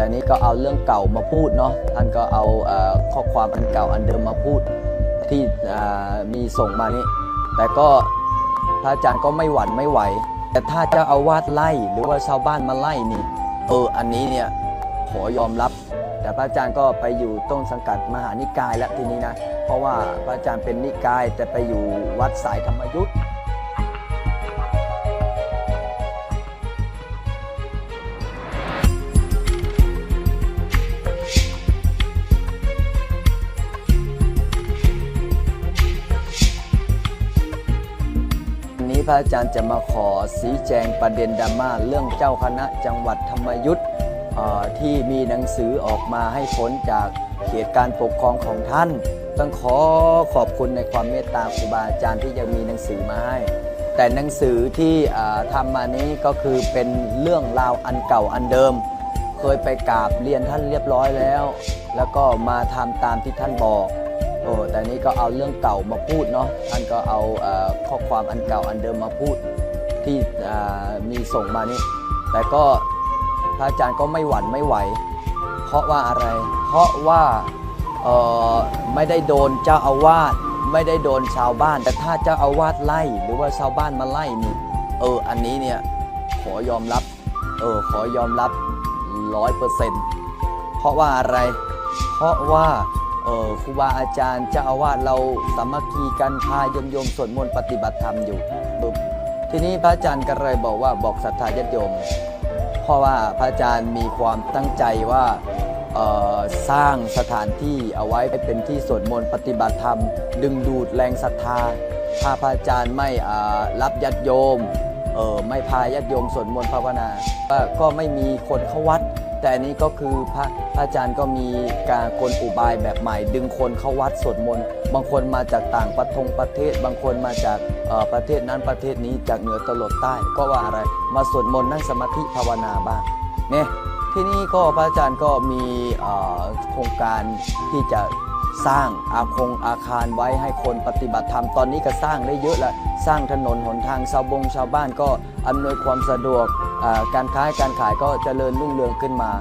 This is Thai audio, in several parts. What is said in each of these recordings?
แต่นี้ก็เอาเรื่องเก่ามาพูดเนาะท่านก็เอาข้อความอันเก่าอันเดิมมาพูดที่มีส่งมานี่แต่ก็พระอาจารย์ก็ไม่หวั่นไม่ไหว แต่ถ้าเจ้าอาวาสไล่หรือว่าชาวบ้านมาไล่นี่ เอออันนี้เนี่ยขอยอมรับ แต่พระอาจารย์ก็ไปอยู่ต้นสังกัดมหานิกายแล้วทีนี้นะ เพราะว่าพระอาจารย์เป็นนิกายแต่ไปอยู่วัดสายธรรมยุทธ์ ระอาจารย์จะมาขอสีแจงประเด็นดราม่าเรื่องเจ้าคณะจังหวัดธรรมยุทธ์ที่มีหนังสือออกมาให้พ้นจากเขตการปกครองของท่าน ต้องขอขอบคุณในความเมตตาครูบาอาจารย์ที่ยังมีหนังสือมาให้ แต่หนังสือที่ทำมานี้ก็คือเป็นเรื่องราวอันเก่าอันเดิม เคยไปกราบเรียนท่านเรียบร้อยแล้ว แล้วก็มาทำตามที่ท่านบอก โอ้แต่นี้ก็เอาเรื่องเก่ามาพูดเนาะท่านก็เอาอข้อความอันเก่าอันเดิมมาพูดที่มีส่งมานี่ แต่ก็พระอาจารย์ก็ไม่หวั่นไม่ไหว เพราะว่าอะไร เพราะว่าไม่ได้โดนเจ้าอาวาสไม่ได้โดนชาวบ้าน แต่ถ้าเจ้าอาวาสไล่หรือว่าชาวบ้านมาไล่นี่เอออันนี้เนี่ยขอยอมรับเออขอยอมรับร้อยเปอร์เซ็นต์เพราะว่าอะไร เพราะว่า ครูบาอาจารย์เจ้าอาวาสเราสามัคคีกันพาโยมโยมสวดมนต์ปฏิบัติธรรมอยู่ปุ๊บทีนี้พระอาจารย์ก็เลยบอกว่าบอกศรัทธาญาติโยม เพราะว่าพระอาจารย์มีความตั้งใจว่าสร้างสถานที่เอาไว้เป็นที่สวดมนต์ปฏิบัติธรรม ดึงดูดแรงศรัทธาถ้าพระอาจารย์ไม่รับญาติโยมไม่พาญาติโยมสวดมนต์ภาวนา ก็ไม่มีคนเข้าวัด แต่อันนี้ก็คือพระพระอาจารย์ก็มีการกลอุบายแบบใหม่ ดึงคนเข้าวัดสวดมนต์บางคนมาจากต่างประทงประเทศ บางคนมาจากประเทศนั้นประเทศนี้จากเหนือตลอดใต้ ก็ว่าอะไรมาสวดมนต์นั่งสมาธิภาวนาบ้างเนี่ยที่นี่ก็พระอาจารย์ก็มีโครงการที่จะสร้างอาคงอาคารไว้ให้คนปฏิบัติธรรมตอนนี้ก็สร้างได้เยอะแล้วสร้างถนนหนทางชาวบงชาวบ้านก็อำนวยความสะดวก การค้าการขายก็เจริญรุ่งเรืองขึ้นมา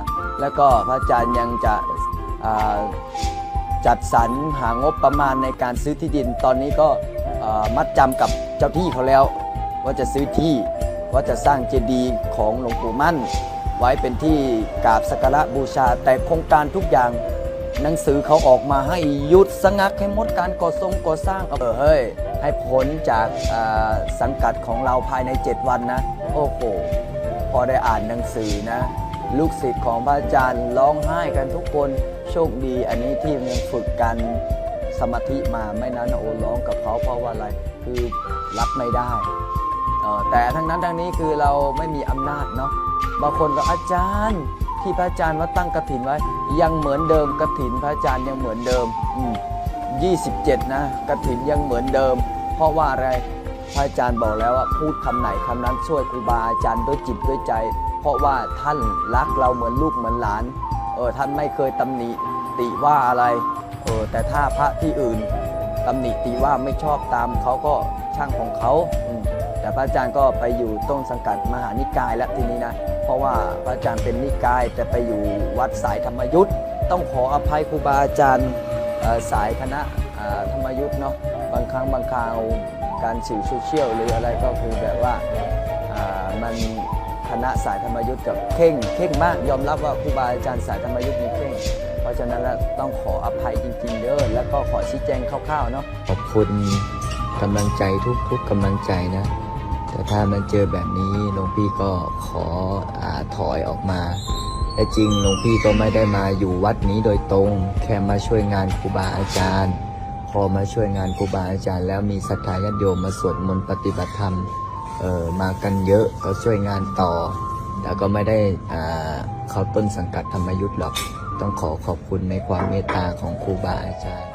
แล้วก็พระอาจารย์ยังจะจัดสรรหางบประมาณในการซื้อที่ดิน ตอนนี้ก็มัดจำกับเจ้าที่เขาแล้ว ว่าจะซื้อที่ว่าจะสร้างเจดีย์ของหลวงปู่มั่น ไว้เป็นที่กราบสักการะบูชา แต่โครงการทุกอย่างหนังสือเขาออกมาให้หยุดสงักให้หมดการก่อทรงก่อสร้างเออเฮ้ยให้พ้นจากสังกัดของเราภายใน 7 วันนะ โอ้โห พอได้อ่านหนังสือนะ ลูกศิษย์ของพระอาจารย์ร้องไห้กันทุกคนโชคดี อันนี้ที่ยังฝึกกันสมาธิมาไม่นั้นโอ้ร้องกับเขาเพราะว่าอะไรคือรับไม่ได้ แต่ทั้งนั้นทั้งนี้คือเราไม่มีอำนาจเนาะบางคนก็อาจารย์ที่พระอาจารย์ว่าตั้งกระถินไว้ ยังเหมือนเดิมกระถินพระอาจารย์ยังเหมือนเดิมอืม27 นะกระถินยังเหมือนเดิม เพราะว่าอะไร พระอาจารย์บอกแล้วว่าพูดคำไหนคำนั้นช่วยครูบาอาจารย์ด้วยจิตด้วยใจ เพราะว่าท่านรักเราเหมือนลูกเหมือนหลานเออท่านไม่เคยตำหนิติว่าอะไรเออแต่ถ้าพระที่อื่นตำหนิติว่าไม่ชอบตามเขาก็ช่างของเขาแต่พระอาจารย์ก็ไปอยู่ต้นสังกัดมหานิกายแล้วทีนี้นะเพราะว่าพระอาจารย์เป็นนิกายแต่ไปอยู่วัดสายธรรมยุทธ์ต้องขออภัยครูบาอาจารย์สายคณะธรรมยุทธ์เนาะ บางครั้งบางคราวการสื่อโซเชียลหรืออะไรก็คือแบบว่ามันคณะสายธรรมยุทธ์กับเข่งเข่งมากยอมรับว่าครูบาอาจารย์สายธรรมยุทธ์มีเข่ง เพราะฉะนั้นต้องขออภัยจริงๆเด้อแล้วก็ขอชี้แจงคร่าวๆเนาะขอบคุณกำลังใจทุกๆกำลังใจนะ แต่ถ้ามันเจอแบบนี้หลวงพี่ก็ขออถอยออกมาแต่จริงหลวงพี่ก็ไม่ได้มาอยู่วัดนี้โดยตรง แค่มาช่วยงานครูบาอาจารย์ พอมาช่วยงานครูบาอาจารย์ แล้วมีศรัทธาญาติโยมมาสวดมนต์ปฏิบัติธรรมเออมากันเยอะก็ช่วยงานต่อแต่ก็ไม่ได้อ่าเขาต้นสังกัดธรรมยุทธ์หรอก ต้องขอขอบคุณในความเมตตาของครูบาอาจารย์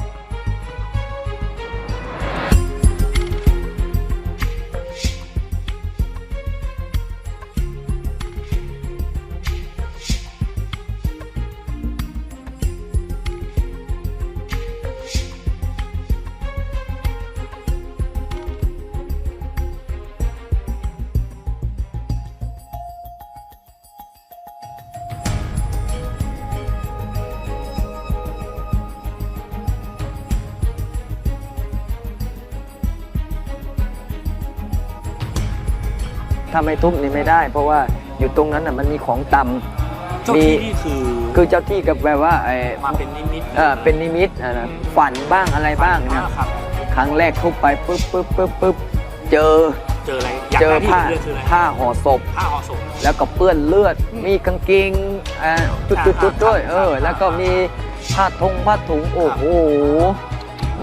ถ้าไม่ทุบนี่ไม่ได้ เพราะว่าอยู่ตรงนั้นน่ะมันมีของต่ำเจ้าที่นี่คือคือเจ้าที่กับแบบว่าไอ้มาเป็นนิมิตเออเป็นนิมิตอะนะฝันบ้างอะไรบ้างนะ ครับ ครั้งแรกทุบไปปุ๊บปุ๊บปุ๊บปุ๊บเจอเจออะไรอยากเจอได้ที่ผ้าเลือกคืออะไรผ้าห่อศพ ผ้าห่อศพ แล้วก็เปื้อนเลือดมีกางเกงอ่าจุดจุดจุดๆๆด้วย เออ แล้วก็มีผ้าทงผ้าถุง โอ้โห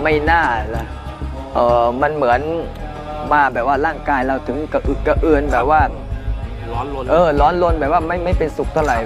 ไม่น่าละเออมันเหมือน มาแบบว่าร่างกายเราถึงกระอึกกระเอือนแบบว่า ร้อนรน เออร้อนรนแบบว่าไม่ไม่เป็นสุขเท่าไหร่